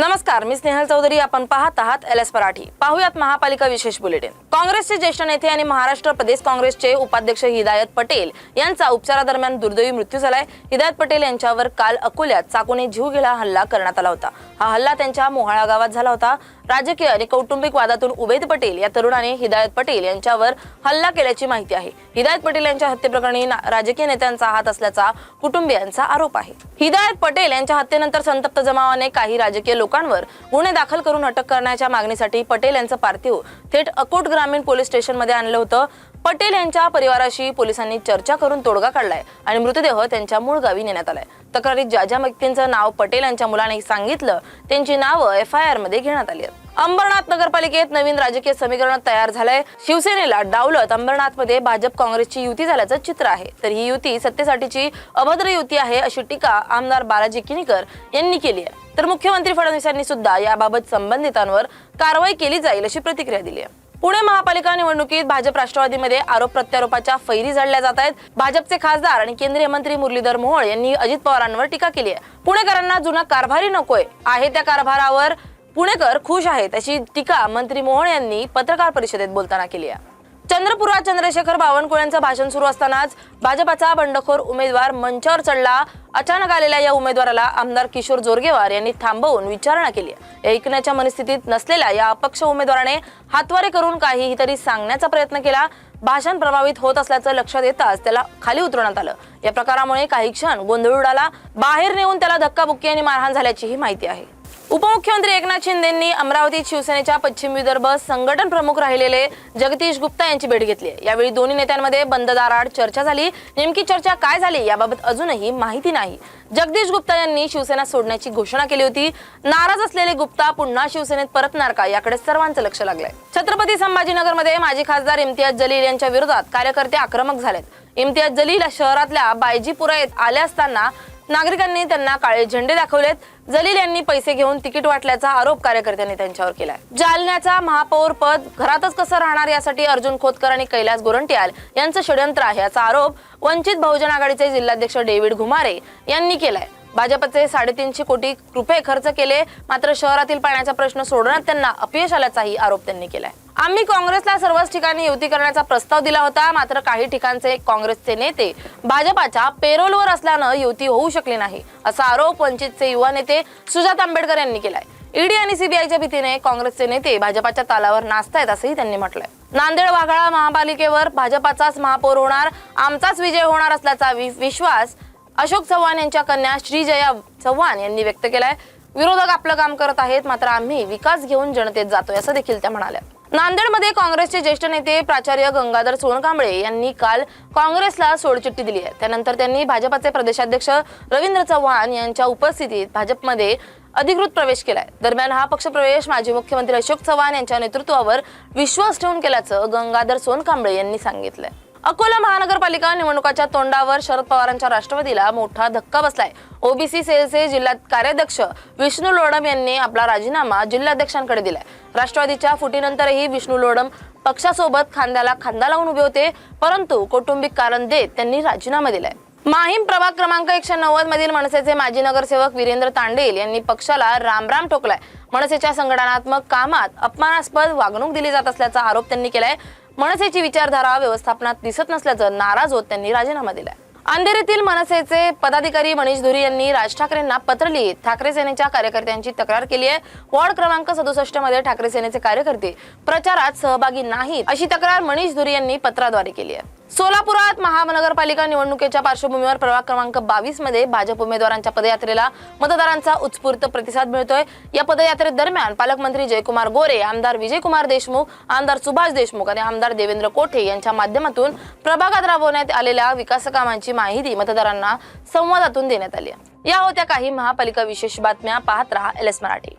नमस्कार मी स्नेहल चौधरी. आपण पाहत आहात एल एस मराठी. पाहुयात महापालिका विशेष बुलेटिन. काँग्रेसचे ज्येष्ठ नेते आणि महाराष्ट्र प्रदेश काँग्रेसचे उपाध्यक्ष हिदायत पटेल यांचा उपचारादरम्यान दुर्दैवी मृत्यू झालाय. हिदायत पटेल यांच्यावर काल अकोल्यात चाकूने जीव गेला हल्ला करण्यात आला होता. हा हल्ला त्यांच्या मोहाळा गावात झाला होता. राजकीय आणि कौटुंबिक वादातून उबेद पटेल या तरुणाने हिदायत पटेल यांच्यावर हल्ला केल्याची माहिती आहे. हिदायत पटेल यांच्या हत्येप्रकरणी ना- राजकीय नेत्यांचा हात असल्याचा कुटुंबियांचा आरोप आहे. हिदायत पटेल यांच्या हत्येनंतर संतप्त जमावाने काही राजकीय लोकांवर गुन्हे दाखल करून अटक करण्याच्या मागणीसाठी पटेल यांचं पार्थिव थेट अकोट ग्रामीण पोलीस स्टेशनमध्ये आणलं होतं. पटेल यांच्या परिवाराशी पोलिसांनी चर्चा करून तोडगा काढलाय आणि मृतदेह त्यांच्या मूळ गावी नेण्यात आलाय. तक्रारीत ज्या ज्या व्यक्तींचं नाव पटेल यांच्या मुलाने सांगितलं त्यांची नावं एफ आय आरमध्ये घेण्यात आली आहेत. अंबरनाथ नगरपालिकेत नवीन राजकीय समीकरण तयार झालंय. शिवसेनेला डावलत अंबरनाथमध्ये भाजप काँग्रेसची युती झाल्याचं चित्र आहे. तर ही युती सत्तेसाठीची अभद्र युती आहे अशी टीका आमदार बालाजी किनीकर यांनी केली आहे. तर मुख्यमंत्री फडणवीस यांनी सुद्धा याबाबत संबंधितांवर कारवाई केली जाईल अशी प्रतिक्रिया दिली आहे. पुणे महापालिका निवडणुकीत भाजप राष्ट्रवादीमध्ये आरोप प्रत्यारोपाच्या फैरी झडल्या जात आहेत. भाजपचे खासदार आणि केंद्रीय मंत्री मुरलीधर मोहोळ यांनी अजित पवारांवर टीका केली आहे पुणेकरांना जुना कारभारी नकोय. आहे त्या कारभारावर पुणेकर खुश आहेत अशी टीका मंत्री मोहोळ यांनी पत्रकार परिषदेत बोलताना केली आहे चंद्रपुरात चंद्रशेखर बावनकुळेंचं भाषण सुरू असतानाच भाजपाचा बंडखोर उमेदवार मंचावर चढला. अचानक आलेल्या या उमेदवाराला आमदार किशोर जोरगेवार यांनी थांबवून विचारणा केली ऐकण्याच्या मनस्थितीत नसलेल्या या अपक्ष उमेदवाराने हातवारे करून काहीही तरी सांगण्याचा प्रयत्न केला. भाषण प्रभावित होत असल्याचं लक्षात येताच त्याला खाली उतरवण्यात आलं. या प्रकारामुळे काही क्षण गोंधळ उडाला. बाहेर नेऊन त्याला धक्काबुक्की आणि मारहाण झाल्याचीही माहिती आहे. उपमुख्यमंत्री एकनाथ शिंदेंनी अमरावतीत शिवसेनेच्या पश्चिम विदर्भ संघटन प्रमुख राहिलेले जगदीश गुप्ता यांची भेट घेतली आहे. यावेळी दोन्ही नेत्यांमध्ये बंद दाराआड चर्चा झाली. नेमकी चर्चा काय झाली याबाबत अजूनही माहिती नाही. जगदीश गुप्ता यांनी शिवसेना सोडण्याची घोषणा केली होती. नाराज असलेले गुप्ता पुन्हा शिवसेनेत परतणार का याकडे सर्वांचं लक्ष लागलंय. छत्रपती संभाजीनगरमध्ये माजी खासदार इम्तियाज जलील यांच्या विरोधात कार्यकर्ते आक्रमक झालेत. इम्तियाज जलील शहरातल्या बायजीपुरा येत आले असताना नागरिकांनी त्यांना काळे झेंडे दाखवलेत. जलील यांनी पैसे घेऊन तिकीट वाटल्याचा आरोप कार्यकर्त्यांनी त्यांच्यावर केलाय. जालन्याचा महापौर पद घरातच कसं राहणार यासाठी अर्जुन खोतकर आणि कैलास गोरंट्याल यांचं षडयंत्र आहे याचा आरोप वंचित बहुजन आघाडीचे जिल्हाध्यक्ष डेव्हिड घुमारे यांनी केलाय. भाजपचे साडेतीनशे कोटी रुपये खर्च केले मात्र शहरातील पाण्याचा प्रश्न सोडवण्यात त्यांना अपयश आल्याचाही आरोप त्यांनी केलाय. आम्ही काँग्रेसला सर्वच ठिकाणी युती करण्याचा प्रस्ताव दिला होता मात्र काही ठिकाणचे काँग्रेसचे नेते भाजपाच्या पेरोलवर असल्यानं युती होऊ शकली नाही असा आरोप वंचितचे युवा नेते सुजात आंबेडकर यांनी केलाय. ईडी आणि सीबीआयच्या भीतीने काँग्रेसचे नेते भाजपाच्या तालावर नाचतायत असंही त्यांनी म्हटलंय. नांदेड वाघाळा महापालिकेवर भाजपाचाच महापौर होणार आमचाच विजय होणार असल्याचा वि- विश्वास अशोक चव्हाण यांच्या कन्या श्रीजया चव्हाण यांनी व्यक्त केलाय. विरोधक आपलं काम करत आहेत मात्र आम्ही विकास घेऊन जनतेत जातोय असं देखील त्या म्हणाल्या. नांदेडमध्ये काँग्रेसचे ज्येष्ठ नेते प्राचार्य गंगाधर सोनकांबळे यांनी काल काँग्रेसला सोडचिठ्ठी दिली आहे. त्यानंतर त्यांनी भाजपाचे प्रदेशाध्यक्ष रवींद्र चव्हाण यांच्या उपस्थितीत भाजपमध्ये अधिकृत प्रवेश केलाय. दरम्यान हा पक्षप्रवेश माजी मुख्यमंत्री अशोक चव्हाण यांच्या नेतृत्वावर विश्वास ठेवून केल्याचं गंगाधर सोनकांबळे यांनी सांगितलंय. अकोला महानगरपालिका निवडणुकाच्या तोंडावर शरद पवारांच्या राष्ट्रवादीला मोठा धक्का बसलाय. ओबीसी सेलचे जिल्हा कार्याध्यक्ष विष्णू लोडम यांनी आपला राजीनामा जिल्हाध्यक्षांकडे दिलाय. राष्ट्रवादीच्या फुटीनंतरही विष्णू लोडम पक्षासोबत खांद्याला खांदा लावून उभे होते परंतु कौटुंबिक कारण देत त्यांनी राजीनामा दिलाय. माहीम प्रभाग क्रमांक एकशे नव्वद मधील मनसेचे माजी नगरसेवक वीरेंद्र तांडेल यांनी पक्षाला रामराम ठोकलाय. मनसेच्या संघटनात्मक कामात अपमानास्पद वागणूक दिली जात असल्याचा आरोप त्यांनी केलाय. मनसेची विचारधारा व्यवस्थापनात दिसत नसल्याचं नाराज होत त्यांनी राजीनामा दिलाय. अंधेरीतील मनसेचे पदाधिकारी मनीष धुरी यांनी राज ठाकरेंना पत्र लिहित ठाकरे सेनेच्या कार्यकर्त्यांची तक्रार केली आहे. वॉर्ड क्रमांक सदुसष्टमध्ये ठाकरे सेनेचे कार्यकर्ते प्रचारात सहभागी नाहीत अशी तक्रार मनीष धुरी यांनी पत्राद्वारे केली आहे. सोलापुरात महानगरपालिका निवडणुकीच्या पार्श्वभूमीवर प्रभाग क्रमांक बावीसमध्ये भाजप उमेदवारांच्या पदयात्रेला मतदारांचा उत्स्फूर्त प्रतिसाद मिळतोय. या पदयात्रेदरम्यान पालकमंत्री जयकुमार गोरे आमदार विजयकुमार देशमुख आमदार सुभाष देशमुख आणि आमदार देवेंद्र कोठे यांच्या माध्यमातून प्रभागात राबवण्यात आलेल्या विकास कामांची माहिती मतदारांना संवादातून देण्यात आली आहे. या होत्या काही महापालिका विशेष बातम्या. पाहत राहा एल एस मराठी.